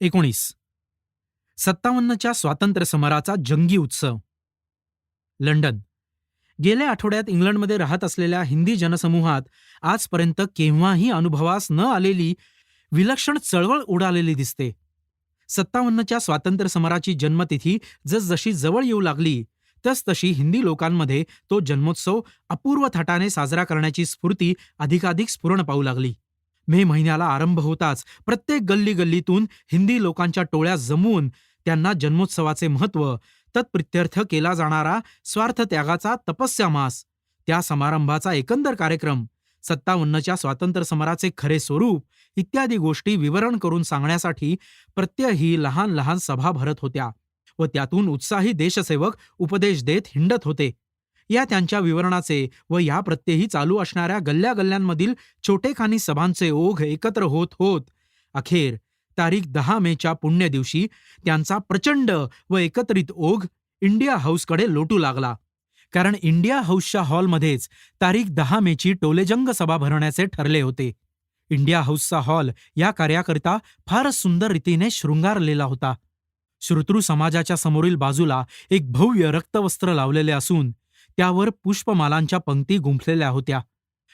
एकोणीस. सत्तावन्नच्या स्वातंत्र्य समराचा जंगी उत्सव. लंडन. गेल्या आठवड्यात इंग्लंडमध्ये राहत असलेल्या हिंदी जनसमूहात आजपर्यंत केव्हाही अनुभवास न आलेली विलक्षण चळवळ उडालेली दिसते. सत्तावन्नच्या स्वातंत्र्य समराची जन्मतिथी जसजशी जवळ येऊ लागली तसतशी हिंदी लोकांमध्ये तो जन्मोत्सव अपूर्व थाटाने साजरा करण्याची स्फूर्ती अधिकाधिक स्फुरण पाहू लागली. मे महिन्याला आरंभ होताच. प्रत्येक गल्ली गल्लीतून हिंदी लोकांच्या टोळ्या जमवून त्यांना जन्मोत्सवाचे महत्त्व तत्प्रित्यर्थ केला जाणारा स्वार्थ त्यागाचा तपस्या मास. त्या समारंभाचा एकंदर कार्यक्रम सत्तावन्नच्या स्वातंत्र्य समराचे खरे स्वरूप इत्यादी गोष्टी विवरण करून सांगण्यासाठी प्रत्ययही लहान लहान सभा भरत होत्या व त्यातून उत्साही देशसेवक उपदेश देत हिंडत होते. या त्यांच्या विवरणाचे व या प्रत्येही चालू असणाऱ्या गल्ल्या गल्ल्यांमधील छोटेखानी सभांचे ओघ एकत्र होत होत. अखेर तारीख दहा मेच्या पुण्य दिवशी त्यांचा प्रचंड व एकत्रित ओघ इंडिया हाऊसकडे लोटू लागला. कारण इंडिया हाऊसच्या हॉलमध्येच तारीख दहा मेची टोलेजंग सभा भरण्याचे ठरले होते. इंडिया हाऊसचा हॉल या कार्याकरिता फारच सुंदर रीतीने शृंगारलेला होता. श्रोतृ समाजाच्या समोरील बाजूला एक भव्य रक्तवस्त्र लावलेले असून त्यावर पुष्पमालांच्या पंक्ती गुंफलेल्या होत्या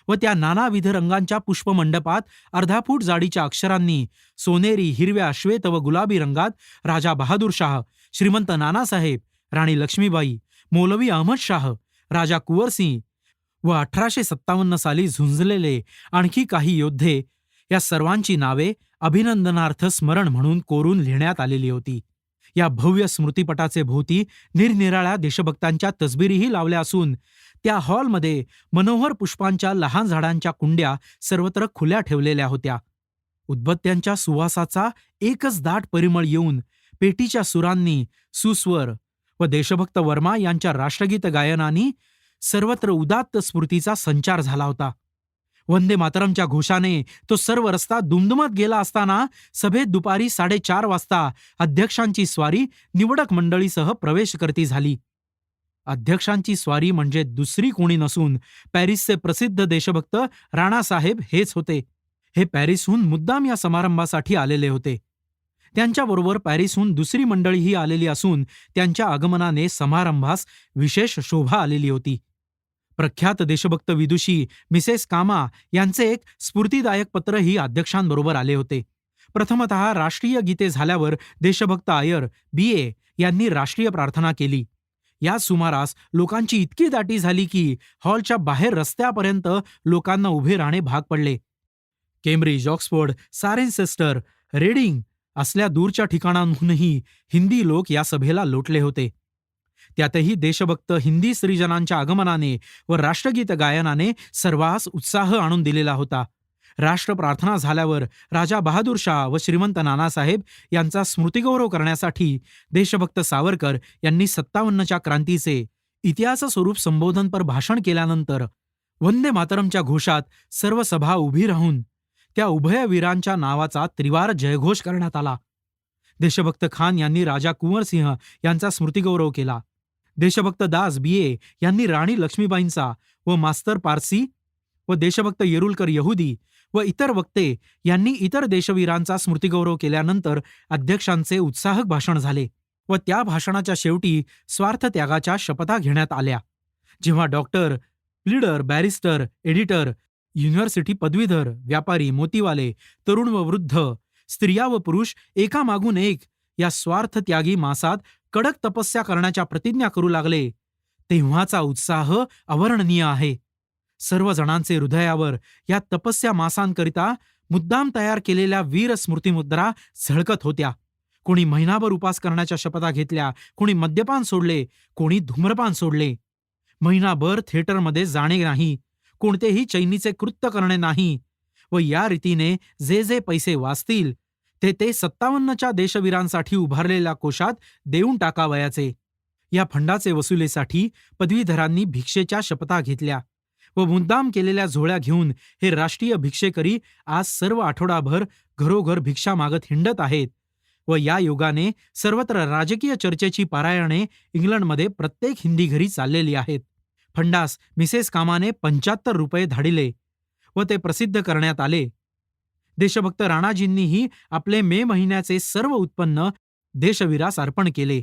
व त्या नानाविध रंगांच्या पुष्पमंडपात अर्धा फूट जाडीच्या अक्षरांनी सोनेरी हिरव्या श्वेत व गुलाबी रंगात राजा बहादूर शाह श्रीमंत नानासाहेब राणी लक्ष्मीबाई मौलवी अहमद शाह राजा कुंवरसिंग व अठराशे सत्तावन्न साली झुंजलेले आणखी काही योद्धे या सर्वांची नावे अभिनंदनार्थ स्मरण म्हणून कोरून लिहिण्यात आलेली होती. या भव्य स्मृतिपटाचे भोवती निरनिराळ्या देशभक्तांच्या तसबिरीही लावल्या असून त्या हॉलमध्ये मनोहर पुष्पांच्या लहान झाडांच्या कुंड्या सर्वत्र खुल्या ठेवलेल्या होत्या. उद्बत्त्यांच्या सुवासाचा एकच दाट परिमळ येऊन पेटीच्या सुरांनी सुस्वर व देशभक्त वर्मा यांच्या राष्ट्रगीत गायनानी सर्वत्र उदात्त स्मृतीचा संचार झाला होता. वंदे मातरमच्या घोषाने तो सर्व रस्ता दुमदुमत गेला असताना सभेत दुपारी साडेचार वाजता अध्यक्षांची स्वारी निवडक मंडळीसह प्रवेश करती झाली. अध्यक्षांची स्वारी म्हणजे दुसरी कोणी नसून पॅरिसचे प्रसिद्ध देशभक्त राणासाहेब हेच होते. हे पॅरिसहून मुद्दाम या समारंभासाठी आलेले होते. त्यांच्याबरोबर पॅरिसहून दुसरी मंडळीही आलेली असून त्यांच्या आगमनाने समारंभास विशेष शोभा आलेली होती. प्रख्यात देशभक्त विदुषी मिसेस कामा यांचे एक स्फूर्तीदायक पत्रही अध्यक्षांबरोबर आले होते. प्रथमतः राष्ट्रीय गीते झाल्यावर देशभक्त आयर बी ए यांनी राष्ट्रीय प्रार्थना केली. या सुमारास लोकांची इतकी दाटी झाली की हॉलच्या बाहेर रस्त्यापर्यंत लोकांना उभे राहणे भाग पडले. केम्ब्रिज ऑक्सफोर्ड सारेन्सेस्टर रेडिंग असल्या दूरच्या ठिकाणांहूनही हिंदी लोक या सभेला लोटले होते. त्यातही देशभक्त हिंदी स्त्रीजनांच्या आगमनाने व राष्ट्रगीत गायनाने सर्वांस उत्साह आणून दिलेला होता. राष्ट्र प्रार्थना झाल्यावर राजा बहादूर शाह व श्रीमंत नानासाहेब यांचा स्मृतिगौरव करण्यासाठी देशभक्त सावरकर यांनी सत्तावन्नच्या क्रांतीचे इतिहास स्वरूप संबोधनपर भाषण केल्यानंतर वंदे मातरमच्या घोषात सर्व सभा उभी राहून त्या उभय वीरांच्या नावाचा त्रिवार जयघोष करण्यात आला. देशभक्त खान यांनी राजा कुंवरसिंह यांचा स्मृतिगौरव केला. देशभक्त दास बिये यांनी राणी लक्ष्मीबाईंचा व मास्तर पारसी व देशभक्त येरुलकर यहुदी व इतर वक्ते यांनी इतर देशवीरांचा स्मृतिगौरव केल्यानंतर अध्यक्षांचे उत्साहक भाषण झाले व त्या भाषणाच्या शेवटी स्वार्थ त्यागाच्या शपथा घेण्यात आल्या. जेव्हा doctor leader barrister editor university पदवीधर व्यापारी मोतीवाले तरुण व वृद्ध स्त्रिया व पुरुष एकामागून एक या स्वार्थ त्यागी मासात कडक तपस्या करण्याच्या प्रतिज्ञा करू लागले. तेव्हाचा उत्साह अवर्णनीय आहे. सर्वजणांचे हृदयावर या तपस्या मासांकरिता मुद्दाम तयार केलेल्या वीर स्मृतिमुद्रा झळकत होत्या. कोणी महिनाभर उपास करण्याच्या शपथा घेतल्या कोणी मद्यपान सोडले कोणी धूम्रपान सोडले. महिनाभर थिएटरमध्ये जाणे नाही कोणतेही चैनीचे कृत्य करणे नाही व या रीतीने जे जे पैसे वाचतील ते ते सत्तावन्नच्या देशवीरांसाठी उभारलेल्या कोशात देऊन टाकावयाचे. या फंडाचे वसुलीसाठी पदवीधरांनी भिक्षेच्या शपथा घेतल्या व मुद्दाम केलेल्या झोळ्या घेऊन हे राष्ट्रीय भिक्षेकरी आज सर्व आठवडाभर घरोघर भिक्षा मागत हिंडत आहेत व या योगाने सर्वत्र राजकीय चर्चेची पारायणे इंग्लंडमध्ये प्रत्येक हिंदी घरी चाललेली आहेत. फंडास मिसेस कामाने पंच्याहत्तर रुपये धाडिले व ते प्रसिद्ध करण्यात आले. देशभक्त राणाजींनीही आपले मे महिन्याचे सर्व उत्पन्न देशवीरास अर्पण केले.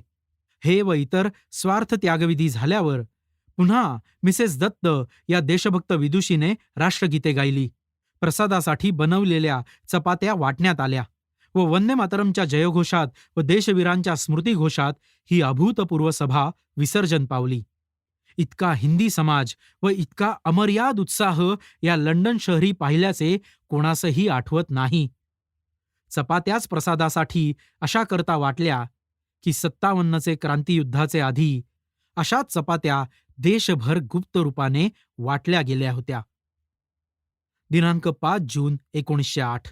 हे व इतर स्वार्थ त्यागविधी झाल्यावर पुन्हा मिसेस दत्त या देशभक्त विदुषीने राष्ट्रगीते गायली. प्रसादासाठी बनवलेल्या चपात्या वाटण्यात आल्या व वंदे मातरमच्या जयघोषात व देशवीरांच्या स्मृतिघोषात ही अभूतपूर्व सभा विसर्जन पावली. इतका हिंदी समाज व इतका अमर्याद उत्साह या लंडन शहरी पाहिल्याचे कोणासही आठवत नाही. चपात्याच प्रसादासाठी अशा करता वाटल्या की सत्तावन्नचे क्रांतियुद्धाचे आधी अशाच चपात्या देशभर गुप्त रूपाने वाटल्या गेल्या होत्या. दिनांक पाच जून एकोणीसशे आठ.